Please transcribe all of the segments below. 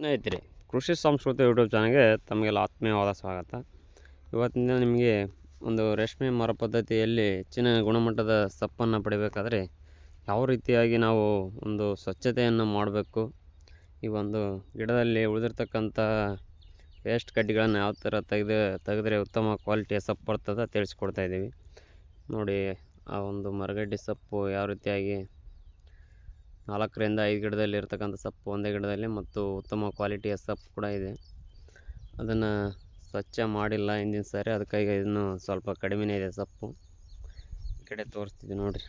ಸ್ನೇಹಿತರೆ, ಕೃಷಿ ಸಂಸ್ಕೃತಿ ಯೂಟ್ಯೂಬ್ ಚಾನಲ್ಗೆ ತಮಗೆಲ್ಲ ಆತ್ಮೀಯವಾದ ಸ್ವಾಗತ. ಇವತ್ತಿನ ದಿನ ನಿಮಗೆ ಒಂದು ರೇಷ್ಮೆ ಮರ ಪದ್ಧತಿಯಲ್ಲಿ ಹೆಚ್ಚಿನ ಗುಣಮಟ್ಟದ ಸಪ್ಪನ್ನು ಪಡಿಬೇಕಾದ್ರೆ ಯಾವ ರೀತಿಯಾಗಿ ನಾವು ಒಂದು ಸ್ವಚ್ಛತೆಯನ್ನು ಮಾಡಬೇಕು, ಈ ಒಂದು ಗಿಡದಲ್ಲಿ ಉಳಿದಿರ್ತಕ್ಕಂಥ ವೇಸ್ಟ್ ಕಡ್ಡಿಗಳನ್ನು ಯಾವ ಥರ ತೆಗೆದು, ತೆಗೆದ್ರೆ ಉತ್ತಮ ಕ್ವಾಲಿಟಿಯ ಸೊಪ್ಪು ಬರ್ತದೆ ತಿಳಿಸ್ಕೊಡ್ತಾ ಇದ್ದೀವಿ. ನೋಡಿ, ಆ ಒಂದು ಮರಗಡ್ಡೆ ಸೊಪ್ಪು ಯಾವ ರೀತಿಯಾಗಿ ನಾಲ್ಕರಿಂದ ಐದು ಗಿಡದಲ್ಲಿ ಇರತಕ್ಕಂಥ ಸೊಪ್ಪು ಒಂದೇ ಗಿಡದಲ್ಲಿ ಮತ್ತು ಉತ್ತಮ ಕ್ವಾಲಿಟಿಯ ಸೊಪ್ಪು ಕೂಡ ಇದೆ. ಅದನ್ನು ಸ್ವಚ್ಛ ಮಾಡಿಲ್ಲ ಹಿಂದಿನ ಸಾರಿ ಅದಕ್ಕಾಗಿ ಇನ್ನೂ ಸ್ವಲ್ಪ ಕಡಿಮೆನೇ ಇದೆ ಸೊಪ್ಪು. ಈ ಕಡೆ ತೋರಿಸ್ತಿದ್ದೆ ನೋಡಿರಿ.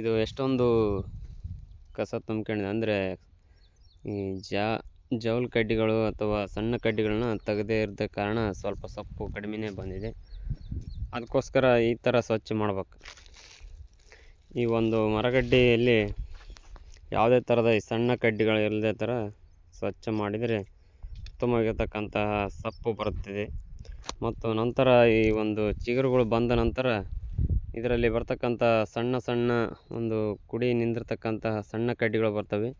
ಇದು ಎಷ್ಟೊಂದು ಕಸ ತುಂಬ್ಕೊಂಡಿದೆ. ಅಂದರೆ ಈ ಜಾ, ಜೌಲ್ ಕಡ್ಡಿಗಳು ಅಥವಾ ಸಣ್ಣ ಕಡ್ಡಿಗಳನ್ನ ತೆಗೆದೇ ಇರದ ಕಾರಣ ಸ್ವಲ್ಪ ಸೊಪ್ಪು ಕಡಿಮೆನೇ ಬಂದಿದೆ. ಅದಕ್ಕೋಸ್ಕರ ಈ ಥರ ಸ್ವಚ್ಛ ಮಾಡ್ಬೇಕು. ಈ ಒಂದು ಮರಗಡ್ಡೆಯಲ್ಲಿ ಯಾವುದೇ ಥರದ ಈ ಸಣ್ಣ ಕಡ್ಡಿಗಳು ಇಲ್ಲದೆ ಥರ ಸ್ವಚ್ಛ ಮಾಡಿದರೆ ಉತ್ತಮವಾಗಿರ್ತಕ್ಕಂತಹ ಸೊಪ್ಪು ಬರುತ್ತದೆ. ಮತ್ತು ನಂತರ ಈ ಒಂದು ಚಿಗುರುಗಳು ಬಂದ ನಂತರ ಇದರಲ್ಲಿ ಬರ್ತಕ್ಕಂಥ ಸಣ್ಣ ಸಣ್ಣ ಒಂದು ಕುಡಿ ನಿಂದಿರ್ತಕ್ಕಂತಹ ಸಣ್ಣ ಕಡ್ಡಿಗಳು ಬರ್ತವೆ.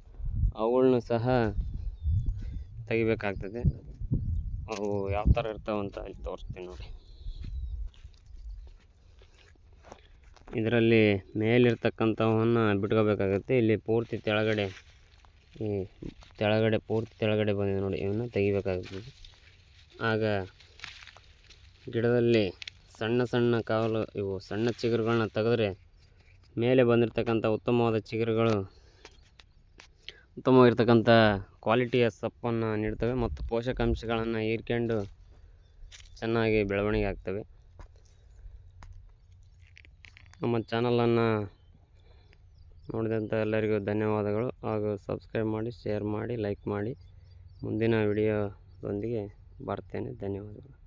ಅವುಗಳನ್ನು ಸಹ ತೆಗಿಬೇಕಾಗ್ತದೆ. ಅವು ಯಾವ ಥರ ಅಂತ ಇಲ್ಲಿ ತೋರಿಸ್ತೀನಿ ನೋಡಿ. ಇದರಲ್ಲಿ ಮೇಲಿರ್ತಕ್ಕಂಥವನ್ನ ಬಿಟ್ಕೋಬೇಕಾಗುತ್ತೆ. ಇಲ್ಲಿ ಪೂರ್ತಿ ತೆಳಗಡೆ ಈ ತೆಳಗಡೆ, ಪೂರ್ತಿ ತೆಳಗಡೆ ಬಂದಿದೆ ನೋಡಿ, ಇವನ್ನ ತೆಗಿಬೇಕಾಗ್ತದೆ. ಆಗ ಗಿಡದಲ್ಲಿ ಸಣ್ಣ ಸಣ್ಣ ಕಾವಲು ಇವು ಸಣ್ಣ ಚಿಗುರುಗಳನ್ನ ತೆಗೆದ್ರೆ ಮೇಲೆ ಬಂದಿರತಕ್ಕಂಥ ಉತ್ತಮವಾದ ಚಿಗುರುಗಳು, ಉತ್ತಮವಾಗಿರ್ತಕ್ಕಂಥ ಕ್ವಾಲಿಟಿಯ ಸೊಪ್ಪನ್ನು ನೀಡ್ತವೆ ಮತ್ತು ಪೋಷಕಾಂಶಗಳನ್ನು ಹೀರ್ಕೊಂಡು ಚೆನ್ನಾಗಿ ಬೆಳವಣಿಗೆ ಆಗ್ತವೆ. ನಮ್ಮ ಚಾನಲನ್ನು ನೋಡಿದಂಥ ಎಲ್ಲರಿಗೂ ಧನ್ಯವಾದಗಳು ಹಾಗೂ ಸಬ್ಸ್ಕ್ರೈಬ್ ಮಾಡಿ, ಶೇರ್ ಮಾಡಿ, ಲೈಕ್ ಮಾಡಿ. ಮುಂದಿನ ವಿಡಿಯೋದೊಂದಿಗೆ ಬರ್ತೇನೆ. ಧನ್ಯವಾದಗಳು.